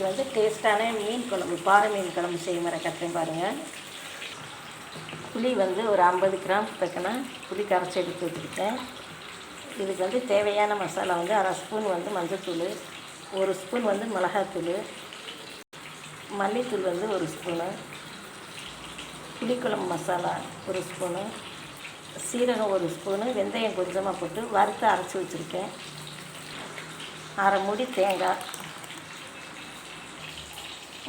இன்றைக்கி வந்து டேஸ்ட்டான மீன் குழம்பு பாறை மீன் குழம்பு செய்ய முறை பாருங்கள் புளி வந்து ஒரு ஐம்பது கிராம் தக்கன புளி கரைச்சி எடுத்து வச்சுருக்கேன் இதுக்கு வந்து தேவையான மசாலா வந்து அரை ஸ்பூன் வந்து மஞ்சத்தூள் ஒரு ஸ்பூன் வந்து மிளகாத்தூள் மல்லித்தூள் வந்து ஒரு ஸ்பூனு புளிக்குழம்பு மசாலா ஒரு ஸ்பூனு சீரகம் ஒரு ஸ்பூனு வெந்தயம் கொஞ்சமாக போட்டு வறுத்து அரைச்சி வச்சுருக்கேன். அரை மூடி தேங்காய்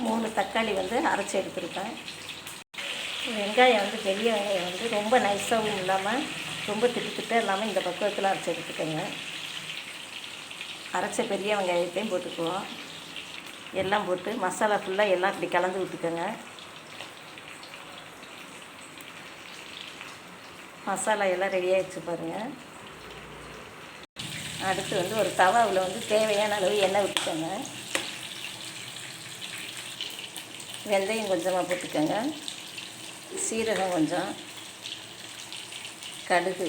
மூணு தக்காளி வந்து அரைச்சி எடுத்துருக்கேன். வெங்காயம் வந்து பெரிய வெங்காயம் வந்து ரொம்ப நைஸாகவும் இல்லாமல் ரொம்ப திட்டு திட்டாக இல்லாமல் இந்த பக்குவத்தில் அரைச்சி எடுத்துக்கோங்க. அரைச்ச பெரிய வெங்காயத்தையும் போட்டுக்குவோம். எல்லாம் போட்டு மசாலா ஃபுல்லாக எல்லாம் இப்படி கலந்து விட்டுக்கோங்க. மசாலா எல்லாம் ரெடி ஆகிடுச்சு பாருங்கள் அடுத்து வந்து ஒரு தவாவில் வந்து தேவையான அளவு எண்ணெய் விட்டுக்கோங்க வெந்தயம் கொஞ்சமாக போட்டுக்கோங்க. சீரகம் கொஞ்சம். கடுகு.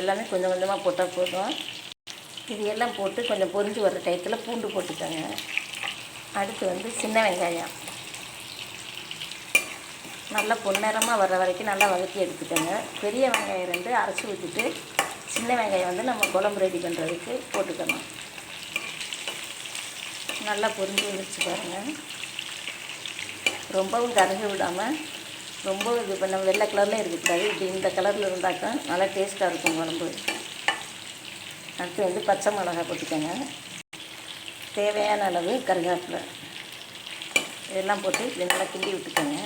எல்லாமே கொஞ்சம் கொஞ்சமாக போட்டால் போதும். இது எல்லாம் போட்டு கொஞ்சம் பொரிஞ்சு வர டயத்தில் பூண்டு போட்டுக்கோங்க. அடுத்து வந்து சின்ன வெங்காயம். நல்லா பொன்னிறமாக வர்ற வரைக்கும் நல்லா வதக்கி எடுத்துக்கோங்க. பெரிய வெங்காயம் ரெண்டு அரைச்சி ஊற்றிட்டு சின்ன வெங்காயம் வந்து நம்ம குழம்பு ரெடி பண்ணுறதுக்கு போட்டுக்கணும் நல்லா பொரிஞ்சு வந்துருச்சு பாருங்கள் ரொம்பவும் கரைஞ்சி விடாமல் ரொம்ப இது பண்ண வெள்ளை கலரில் இருக்கக்கூடாது இப்படி இந்த கலரில் இருந்தாக்கா நல்லா டேஸ்ட்டாக இருக்கும் குழம்பு அடுத்து வந்து பச்சை மிளகா போட்டுக்கோங்க. தேவையான அளவு கருகாப்பில். இதெல்லாம் போட்டு இப்படி நல்லா கிண்டி விட்டுக்கோங்க.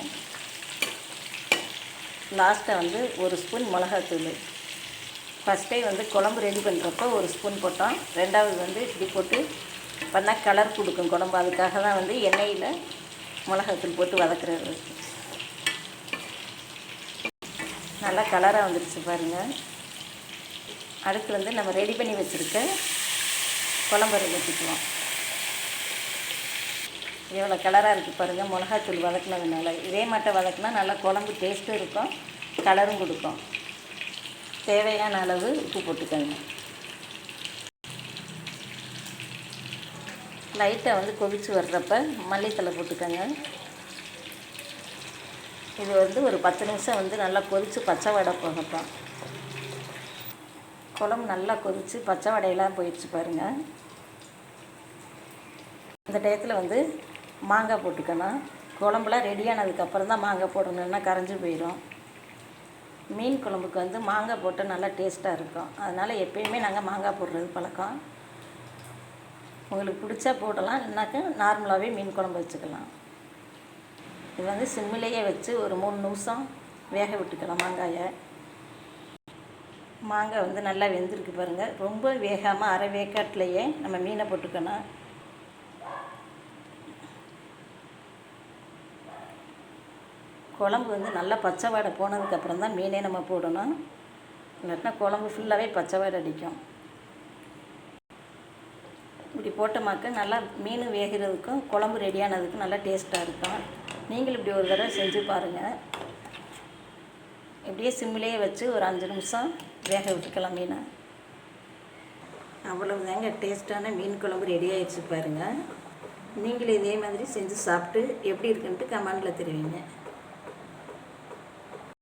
லாஸ்ட்டாக வந்து ஒரு ஸ்பூன் மிளகாத்தூள். ஃபஸ்ட்டே வந்து குழம்பு ரெடி பண்ணுறப்போ ஒரு ஸ்பூன் போட்டோம். ரெண்டாவது வந்து இப்படி போட்டு பண்ணால் கலர் கொடுக்கும் குழம்பு. அதுக்காக தான் வந்து எண்ணெயில் மிளகாத்தூள் போட்டு வதக்குறது. நல்லா கலராக வந்துடுச்சு பாருங்கள் அடுத்து வந்து நம்ம ரெடி பண்ணி வச்சுருக்க குழம்பு ஊற்றிக்குவோம் எவ்வளோ கலராக இருக்குது பாருங்கள் மிளகாத்தூள் வதக்குனதுனால இதே மாட்டை வதக்குனா நல்லா குழம்பு டேஸ்ட்டும் இருக்கும் கலரும் கொடுக்கும். தேவையான அளவு உப்பு போட்டுக்கோங்க. லைட்டாக வந்து கொதித்து வர்றப்ப மல்லித்தலை போட்டுக்கோங்க. இது வந்து ஒரு பத்து நிமிஷம் வந்து நல்லா கொதித்து பச்சை வடை போகட்டும். குழம்பு நல்லா கொதித்து பச்சை வடையெல்லாம் போயிடுச்சு பாருங்கள் இந்த டயத்தில் வந்து மாங்காய் போட்டுக்கணும். குழம்புலாம் ரெடியானதுக்கப்புறம் தான் மாங்காய் போடணுன்னா கரைஞ்சி போயிடும். மீன் குழம்புக்கு வந்து மாங்காய் போட்டால் நல்லா டேஸ்ட்டாக இருக்கும். அதனால் எப்பயுமே நாங்கள் மாங்காய் போடுறது பழக்கம். உங்களுக்கு பிடிச்சா போடலாம் இல்லைனாக்கா நார்மலாகவே மீன் குழம்பு வச்சுக்கலாம். இது வந்து சிம்மிலேயே வச்சு ஒரு மூணு நிமிஷம் வேக விட்டுக்கலாம் மாங்காயை. மாங்காய் வந்து நல்லா வெந்திருக்கு பாருங்கள் ரொம்ப வேகாமல் அரை வேக்காட்டிலேயே நம்ம மீனை போட்டுக்கணும் குழம்பு வந்து நல்லா பச்சை வாடை போனதுக்கப்புறம் தான் மீனே நம்ம போடணும். இல்லாட்டினா குழம்பு ஃபுல்லாகவே பச்சை வாடை அடிக்கும். இப்படி போட்டோமாக்க நல்லா மீன் வேகிறதுக்கும் குழம்பு ரெடியானதுக்கும் நல்லா டேஸ்ட்டாக இருக்கும். நீங்களும் இப்படி ஒரு தடவை செஞ்சு பாருங்கள் இப்படியே சிம்மிலேயே வச்சு ஒரு அஞ்சு நிமிஷம் வேக விட்டுக்கலாம் மீனை. அவ்வளவுதாங்க டேஸ்ட்டான மீன் குழம்பு ரெடி ஆகிடுச்சு பாருங்கள் நீங்களும் இதே மாதிரி செஞ்சு சாப்பிட்டு எப்படி இருக்குன்ட்டு கமெண்டில் தெரிவிங்க.